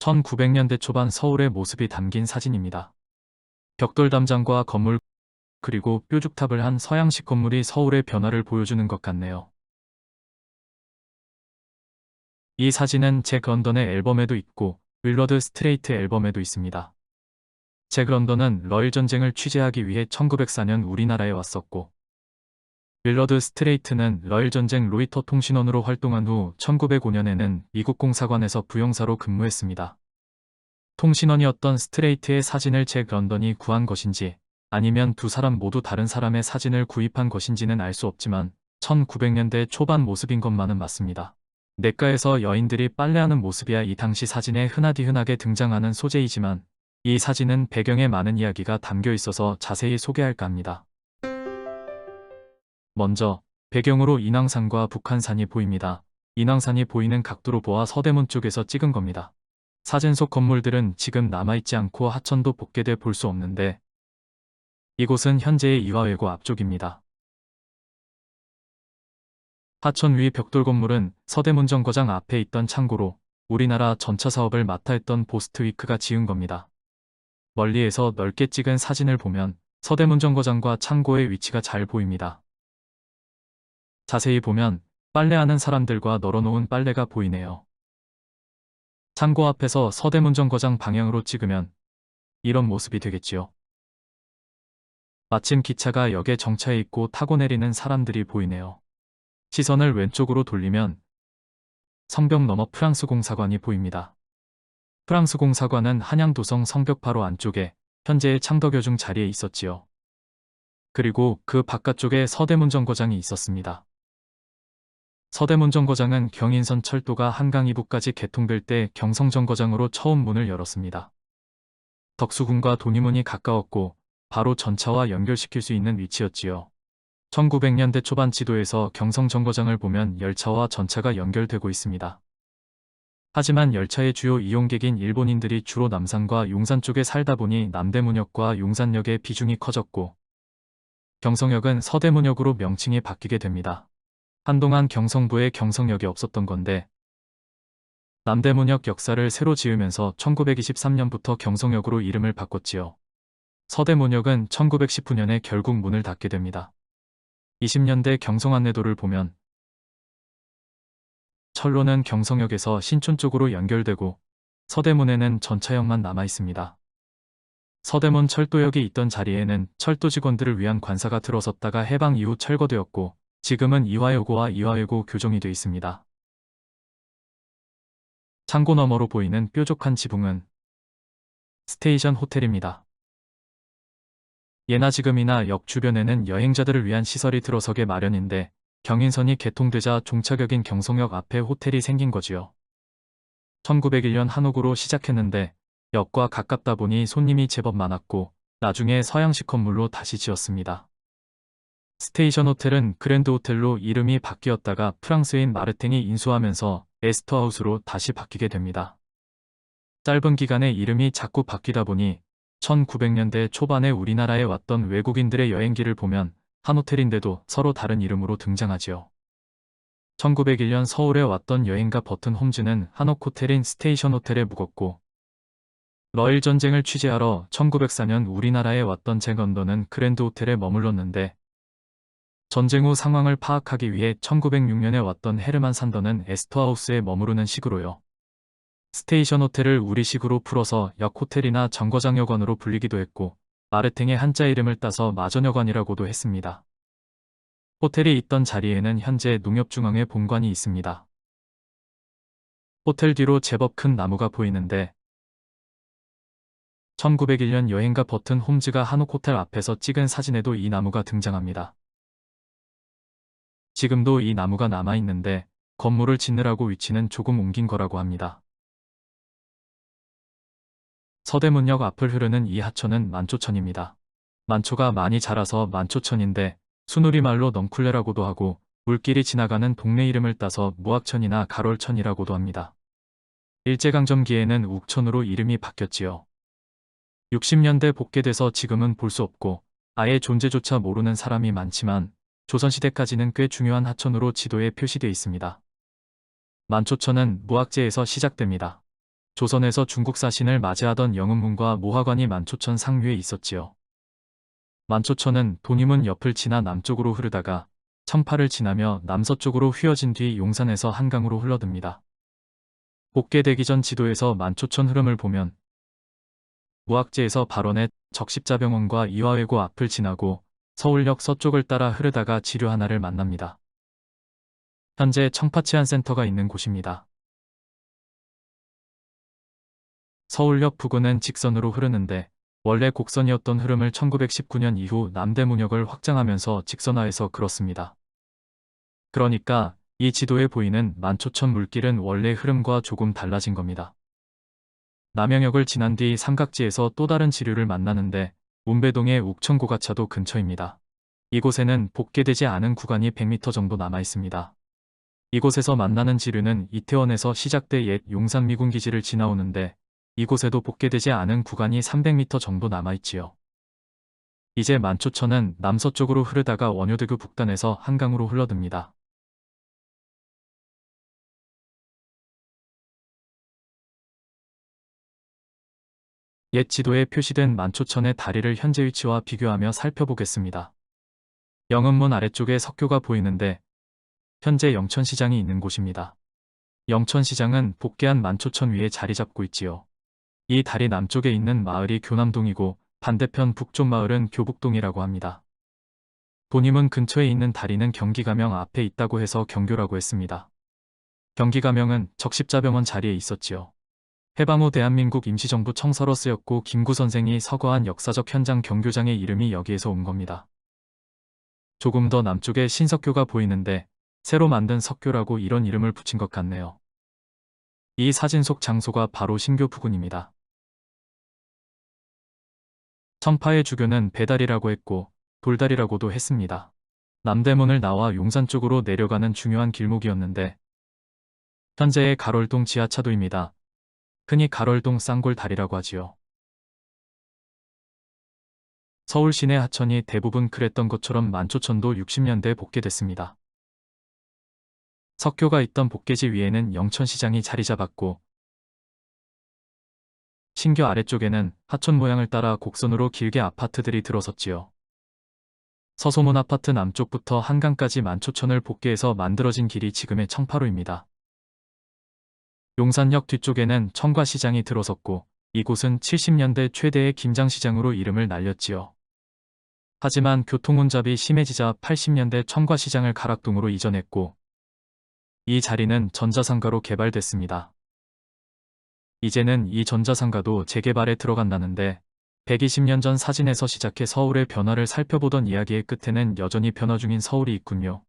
1900년대 초반 서울의 모습이 담긴 사진입니다. 벽돌 담장과 건물 그리고 뾰죽탑을 한 서양식 건물이 서울의 변화를 보여주는 것 같네요. 이 사진은 잭 런던의 앨범에도 있고 윌러드 스트레이트 앨범에도 있습니다. 잭 런던은 러일 전쟁을 취재하기 위해 1904년 우리나라에 왔었고 윌러드 스트레이트는 러일 전쟁 로이터 통신원으로 활동한 후 1905년에는 미국 공사관에서 부영사로 근무했습니다. 통신원이었던 스트레이트의 사진을 잭 런던이 구한 것인지 아니면 두 사람 모두 다른 사람의 사진을 구입한 것인지는 알 수 없지만 1900년대 초반 모습인 것만은 맞습니다. 내과에서 여인들이 빨래하는 모습이야 이 당시 사진에 흔하디 흔하게 등장하는 소재이지만 이 사진은 배경에 많은 이야기가 담겨 있어서 자세히 소개할까 합니다. 먼저 배경으로 인왕산과 북한산이 보입니다. 인왕산이 보이는 각도로 보아 서대문 쪽에서 찍은 겁니다. 사진 속 건물들은 지금 남아있지 않고 하천도 복개돼 볼 수 없는데 이곳은 현재의 이화외고 앞쪽입니다. 하천 위 벽돌 건물은 서대문 정거장 앞에 있던 창고로 우리나라 전차 사업을 맡아 했던 보스트위크가 지은 겁니다. 멀리에서 넓게 찍은 사진을 보면 서대문 정거장과 창고의 위치가 잘 보입니다. 자세히 보면 빨래하는 사람들과 널어놓은 빨래가 보이네요. 창고 앞에서 서대문 정거장 방향으로 찍으면 이런 모습이 되겠지요. 마침 기차가 역에 정차해 있고 타고 내리는 사람들이 보이네요. 시선을 왼쪽으로 돌리면 성벽 너머 프랑스 공사관이 보입니다. 프랑스 공사관은 한양도성 성벽 바로 안쪽에 현재의 창덕여중 자리에 있었지요. 그리고 그 바깥쪽에 서대문 정거장이 있었습니다. 서대문 정거장은 경인선 철도가 한강 이북까지 개통될 때 경성 정거장으로 처음 문을 열었습니다. 덕수궁과 도니문이 가까웠고 바로 전차와 연결시킬 수 있는 위치였지요. 1900년대 초반 지도에서 경성 정거장을 보면 열차와 전차가 연결되고 있습니다. 하지만 열차의 주요 이용객인 일본인들이 주로 남산과 용산 쪽에 살다 보니 남대문역과 용산역의 비중이 커졌고 경성역은 서대문역으로 명칭이 바뀌게 됩니다. 한동안 경성부에 경성역이 없었던 건데 남대문역 역사를 새로 지으면서 1923년부터 경성역으로 이름을 바꿨지요. 서대문역은 1919년에 결국 문을 닫게 됩니다. 20년대 경성 안내도를 보면 철로는 경성역에서 신촌 쪽으로 연결되고 서대문에는 전차역만 남아 있습니다. 서대문 철도역이 있던 자리에는 철도 직원들을 위한 관사가 들어섰다가 해방 이후 철거되었고 지금은 이화여고와 이화여고 교정이 되어 있습니다. 창고 너머로 보이는 뾰족한 지붕은 스테이션 호텔입니다. 예나 지금이나 역 주변에는 여행자들을 위한 시설이 들어서게 마련인데 경인선이 개통되자 종착역인 경성역 앞에 호텔이 생긴 거지요. 1901년 한옥으로 시작했는데 역과 가깝다 보니 손님이 제법 많았고 나중에 서양식 건물로 다시 지었습니다. 스테이션 호텔은 그랜드 호텔로 이름이 바뀌었다가 프랑스인 마르텐이 인수하면서 에스터하우스로 다시 바뀌게 됩니다. 짧은 기간에 이름이 자꾸 바뀌다 보니 1900년대 초반에 우리나라에 왔던 외국인들의 여행기를 보면 한 호텔인데도 서로 다른 이름으로 등장하지요. 1901년 서울에 왔던 여행가 버튼 홈즈는 한옥 호텔인 스테이션 호텔에 묵었고 러일 전쟁을 취재하러 1904년 우리나라에 왔던 잭 런던은 그랜드 호텔에 머물렀는데 전쟁 후 상황을 파악하기 위해 1906년에 왔던 헤르만 산더는 에스터하우스에 머무르는 식으로요. 스테이션 호텔을 우리식으로 풀어서 역 호텔이나 정거장여관으로 불리기도 했고 마르탱의 한자 이름을 따서 마전여관이라고도 했습니다. 호텔이 있던 자리에는 현재 농협중앙회 본관이 있습니다. 호텔 뒤로 제법 큰 나무가 보이는데 1901년 여행가 버튼 홈즈가 한옥 호텔 앞에서 찍은 사진에도 이 나무가 등장합니다. 지금도 이 나무가 남아있는데 건물을 짓느라고 위치는 조금 옮긴 거라고 합니다. 서대문역 앞을 흐르는 이 하천은 만초천입니다. 만초가 많이 자라서 만초천인데 수누리말로 넝쿨레라고도 하고 물길이 지나가는 동네 이름을 따서 무학천이나 가롤천이라고도 합니다. 일제강점기에는 욱천으로 이름이 바뀌었지요. 60년대 복개돼서 지금은 볼 수 없고 아예 존재조차 모르는 사람이 많지만 조선시대까지는 꽤 중요한 하천으로 지도에 표시되어 있습니다. 만초천은 무학재에서 시작됩니다. 조선에서 중국 사신을 맞이하던 영은문과 모화관이 만초천 상류에 있었지요. 만초천은 돈이문 옆을 지나 남쪽으로 흐르다가 청파를 지나며 남서쪽으로 휘어진 뒤 용산에서 한강으로 흘러듭니다. 복개되기 전 지도에서 만초천 흐름을 보면 무학지에서 발원의 적십자병원과 이화외고 앞을 지나고 서울역 서쪽을 따라 흐르다가 지류 하나를 만납니다. 현재 청파치안센터가 있는 곳입니다. 서울역 부근은 직선으로 흐르는데 원래 곡선이었던 흐름을 1919년 이후 남대문역을 확장하면서 직선화해서 그렇습니다. 그러니까 이 지도에 보이는 만초천 물길은 원래 흐름과 조금 달라진 겁니다. 남영역을 지난 뒤 삼각지에서 또 다른 지류를 만나는데 운배동의 욱천고가차도 근처입니다. 이곳에는 복개되지 않은 구간이 100m 정도 남아 있습니다. 이곳에서 만나는 지류는 이태원에서 시작돼 옛 용산미군기지를 지나오는데 이곳에도 복개되지 않은 구간이 300m 정도 남아있지요. 이제 만초천은 남서쪽으로 흐르다가 원효대교 북단에서 한강으로 흘러듭니다. 옛 지도에 표시된 만초천의 다리를 현재 위치와 비교하며 살펴보겠습니다. 영은문 아래쪽에 석교가 보이는데 현재 영천시장이 있는 곳입니다. 영천시장은 복개한 만초천 위에 자리 잡고 있지요. 이 다리 남쪽에 있는 마을이 교남동이고 반대편 북쪽 마을은 교북동이라고 합니다. 본임은 근처에 있는 다리는 경기가명 앞에 있다고 해서 경교라고 했습니다. 경기가명은 적십자병원 자리에 있었지요. 해방 후 대한민국 임시정부 청서로 쓰였고 김구 선생이 서거한 역사적 현장 경교장의 이름이 여기에서 온 겁니다. 조금 더 남쪽에 신석교가 보이는데 새로 만든 석교라고 이런 이름을 붙인 것 같네요. 이 사진 속 장소가 바로 신교 부근입니다. 청파의 주교는 배달이라고 했고 돌다리라고도 했습니다. 남대문을 나와 용산 쪽으로 내려가는 중요한 길목이었는데 현재의 가롤동 지하차도입니다. 흔히 가롤동 쌍골 다리라고 하지요. 서울 시내 하천이 대부분 그랬던 것처럼 만초천도 60년대 복개됐습니다. 석교가 있던 복개지 위에는 영천시장이 자리 잡았고 신교 아래쪽에는 하천 모양을 따라 곡선으로 길게 아파트들이 들어섰지요. 서소문 아파트 남쪽부터 한강까지 만초천을 복개해서 만들어진 길이 지금의 청파로입니다. 용산역 뒤쪽에는 청과시장이 들어섰고 이곳은 70년대 최대의 김장시장으로 이름을 날렸지요. 하지만 교통혼잡이 심해지자 80년대 청과시장을 가락동으로 이전했고 이 자리는 전자상가로 개발됐습니다. 이제는 이 전자상가도 재개발에 들어간다는데 120년 전 사진에서 시작해 서울의 변화를 살펴보던 이야기의 끝에는 여전히 변화 중인 서울이 있군요.